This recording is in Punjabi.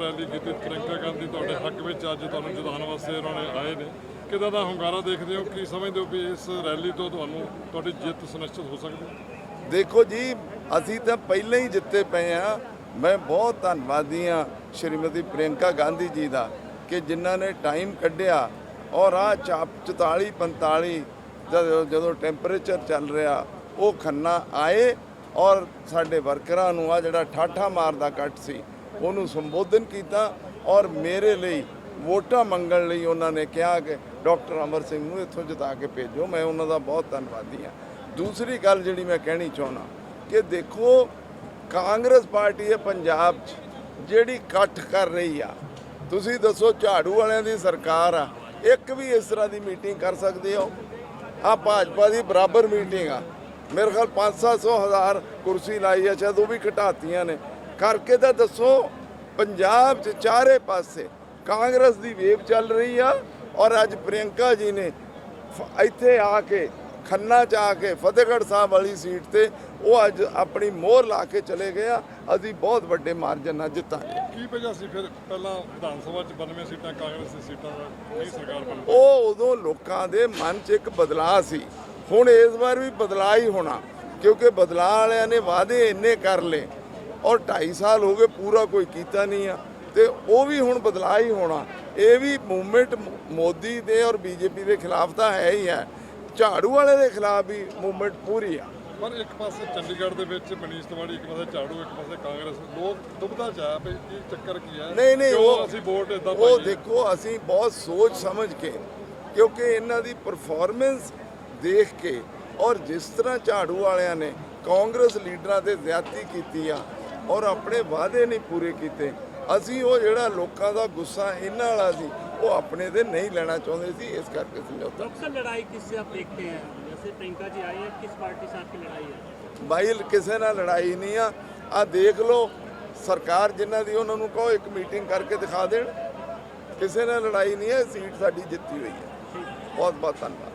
ਰੈਲੀ ਕੀਤੀ ਪ੍ਰਿੰਕਾ ਗਾਂਧੀ ਤੁਹਾਡੇ ਹੱਕ ਵਿੱਚ ਅੱਜ ਤੁਹਾਨੂੰ ਜਿਤਾਉਣ ਵਾਸਤੇ ਉਹਨਾਂ ਨੇ ਆਏ ਨੇ। ਕਿਦਾਂ ਦਾ ਹੰਗਾਰਾ ਦੇਖਦੇ ਹੋ? ਕੀ ਸਮਝਦੇ ਹੋ ਕਿ ਇਸ ਰੈਲੀ ਤੋਂ ਤੁਹਾਨੂੰ ਤੁਹਾਡੀ ਜਿੱਤ ਸੁਨਿਸ਼ਚਿਤ ਹੋ ਸਕਦੀ ਦੇਖੋ ਜੀ, ਅਸੀਂ ਤਾਂ ਪਹਿਲਾਂ ਹੀ ਜਿੱਤੇ ਪਏ ਆ ਮੈਂ ਬਹੁਤ ਧੰਨਵਾਦੀ ਆ ਸ਼੍ਰੀਮਤੀ ਪ੍ਰਿਯੰਕਾ ਗਾਂਧੀ ਜੀ ਦਾ ਕਿ ਜਿਨ੍ਹਾਂ ਨੇ ਟਾਈਮ ਕੱਢਿਆ ਔਰ ਆ 44 45 ਜਦੋਂ ਜਦੋਂ ਟੈਂਪਰੇਚਰ ਚੱਲ ਰਿਹਾ, ਉਹ ਖੰਨਾ ਆਏ ਔਰ ਸਾਡੇ ਵਰਕਰਾਂ ਨੂੰ ਆ ਜਿਹੜਾ ਠਾਠਾ ਮਾਰਦਾ ਕੱਟ ਸੀ ਉਹਨੂੰ ਸੰਬੋਧਨ ਕੀਤਾ ਔਰ ਮੇਰੇ ਲਈ ਵੋਟਾਂ ਮੰਗਣ ਲਈ ਉਹਨਾਂ ਨੇ ਕਿਹਾ ਕਿ ਡਾਕਟਰ ਅਮਰ ਸਿੰਘ ਨੂੰ ਇੱਥੋਂ ਜਿਤਾ ਕੇ ਭੇਜੋ, ਮੈਂ ਉਹਨਾਂ ਦਾ ਬਹੁਤ ਧੰਨਵਾਦੀ ਹਾਂ। ਦੂਸਰੀ ਗੱਲ ਜਿਹੜੀ ਮੈਂ ਕਹਿਣੀ ਚਾਹੁੰਦਾ ਕਿ ਦੇਖੋ, ਕਾਂਗਰਸ ਪਾਰਟੀ ਹੈ ਪੰਜਾਬ 'ਚ, ਜਿਹੜੀ ਇਕੱਠ ਕਰ ਰਹੀ ਆ। ਤੁਸੀਂ ਦੱਸੋ, ਝਾੜੂ ਵਾਲਿਆਂ ਦੀ ਸਰਕਾਰ ਆ, ਇੱਕ ਵੀ ਇਸ ਤਰ੍ਹਾਂ ਦੀ ਮੀਟਿੰਗ ਕਰ ਸਕਦੇ ਹੋ? ਆ ਭਾਜਪਾ ਦੀ ਬਰਾਬਰ ਮੀਟਿੰਗ ਆ। ਮੇਰੇ ਖਿਆਲ 5-700 ਹਜ਼ਾਰ ਕੁਰਸੀ ਲਾਈ ਆ, ਸ਼ਾਇਦ ਉਹ ਵੀ ਘਟਾਤੀਆਂ ਨੇ। ਕਰਕੇ ਤਾਂ ਦੱਸੋ ਪੰਜਾਬ 'ਚ ਚਾਰੇ ਪਾਸੇ ਕਾਂਗਰਸ ਦੀ ਵੇਵ ਚੱਲ ਰਹੀ ਆ ਔਰ ਅੱਜ ਪ੍ਰਿਯੰਕਾ ਜੀ ਨੇ ਇੱਥੇ ਆ ਕੇ ਖੰਨਾ ਚ ਆ ਕੇ ਫਤਿਹਗੜ੍ਹ ਸਾਹਿਬ ਵਾਲੀ ਸੀਟ ਤੇ ਉਹ ਅੱਜ ਆਪਣੀ ਮੋਹਰ ਲਾ ਕੇ ਚਲੇ ਗਏ ਆ। ਅਸੀਂ ਬਹੁਤ ਵੱਡੇ ਮਾਰਜਨ ਨਾਲ ਜਿੱਤਾਂਗੇ। ਕੀ ਵਜ੍ਹਾ ਸੀ ਫਿਰ ਪਹਿਲਾਂ ਵਿਧਾਨ ਸਭਾ ਚ 92 ਸੀਟਾਂ ਕਾਂਗਰਸ ਦੀ ਸੀਟਾਂ ਦਾ ਨਹੀਂ ਸਰਕਾਰ ਬਣੀ ਉਹ ਉਦੋਂ ਲੋਕਾਂ ਦੇ ਮਨ 'ਚ ਇੱਕ ਬਦਲਾਅ ਸੀ। ਹੁਣ ਇਸ ਵਾਰ ਵੀ ਬਦਲਾਅ ਹੀ ਹੋਣਾ ਕਿਉਂਕਿ ਬਦਲਾਅ ਵਾਲਿਆਂ ਨੇ ਵਾਅਦੇ ਇੰਨੇ ਕਰ ਲਏ ਔਰ 2.5 ਸਾਲ ਹੋ ਗਏ ਪੂਰਾ ਕੋਈ ਕੀਤਾ ਨਹੀਂ ਆ। ਤੇ ਉਹ ਵੀ ਹੁਣ ਬਦਲਾਅ ਹੀ ਹੋਣਾ। ਇਹ ਵੀ ਮੂਵਮੈਂਟ ਮੋਦੀ ਦੇ ਔਰ ਬੀਜੇਪੀ ਦੇ ਖਿਲਾਫ ਤਾਂ ਹੈ ਹੀ ਹੈ। ਝਾੜੂ ਵਾਲੇ ਦੇ ਖਿਲਾਫ ਵੀ ਮੂਵਮੈਂਟ ਪੂਰੀ ਆ। ਪਰ ਇੱਕ ਪਾਸੇ ਚੰਡੀਗੜ੍ਹ ਦੇ ਵਿੱਚ ਮਨੀਸ਼ ਤਿਵਾੜੀ ਇੱਕ ਪਾਸੇ ਝਾੜੂ ਇੱਕ ਪਾਸੇ ਕਾਂਗਰਸ। ਲੋਕ ਦੁਬਦਾ ਆ ਵੀ ਇਹ ਚੱਕਰ ਕੀ ਹੈ ਨਹੀਂ ਨਹੀਂ ਉਹ ਅਸੀਂ ਵੋਟ ਇਦਾਂ ਉਹ ਦੇਖੋ ਅਸੀਂ ਬਹੁਤ ਸੋਚ ਸਮਝ ਕੇ ਕਿਉਂਕਿ ਇਹਨਾਂ ਦੀ ਪਰਫਾਰਮੈਂਸ ਦੇਖ ਕੇ ਔਰ ਜਿਸ ਤਰ੍ਹਾਂ ਝਾੜੂ ਵਾਲਿਆਂ ਨੇ ਕਾਂਗਰਸ ਲੀਡਰਾਂ ਤੇ ਜ਼ਿਆਦਤੀ ਕੀਤੀ ਆ ਔਰ ਆਪਣੇ ਵਾਅਦੇ ਨਹੀਂ ਪੂਰੇ ਕੀਤੇ। ਅਸੀਂ ਉਹ ਜਿਹੜਾ ਲੋਕਾਂ ਦਾ ਗੁੱਸਾ ਇਹਨਾਂ ਵਾਲਾ ਸੀ ਉਹ ਆਪਣੇ ਦੇ ਨਹੀਂ ਲੈਣਾ ਚਾਹੁੰਦੇ ਸੀ ਇਸ ਕਰਕੇ ਸਮਝੌਤਾ ਅਕਸਰ ਲੜਾਈ ਕਿਸ ਸੇ ਆਪ ਦੇਖਤੇ ਹੈ ਜੈਸੇ ਪ੍ਰਿੰਕਾ ਜੀ ਆਈ ਕਿਸ ਪਾਰਟੀ ਸਾਥ ਕੀ ਲੜਾਈ ਹੈ ਬਾਈ ਕਿਸੇ ਨਾਲ ਲੜਾਈ ਨਹੀਂ ਆ। ਆ ਦੇਖ ਲਓ ਸਰਕਾਰ ਜਿਨ੍ਹਾਂ ਦੀ ਉਹਨਾਂ ਨੂੰ ਕਹੋ ਇੱਕ ਮੀਟਿੰਗ ਕਰਕੇ ਦਿਖਾ ਦੇਣ। ਕਿਸੇ ਨਾਲ ਲੜਾਈ ਨਹੀਂ ਹੈ ਸੀਟ ਸਾਡੀ ਜਿੱਤੀ ਹੋਈ ਹੈ। ਬਹੁਤ ਬਹੁਤ ਧੰਨਵਾਦ।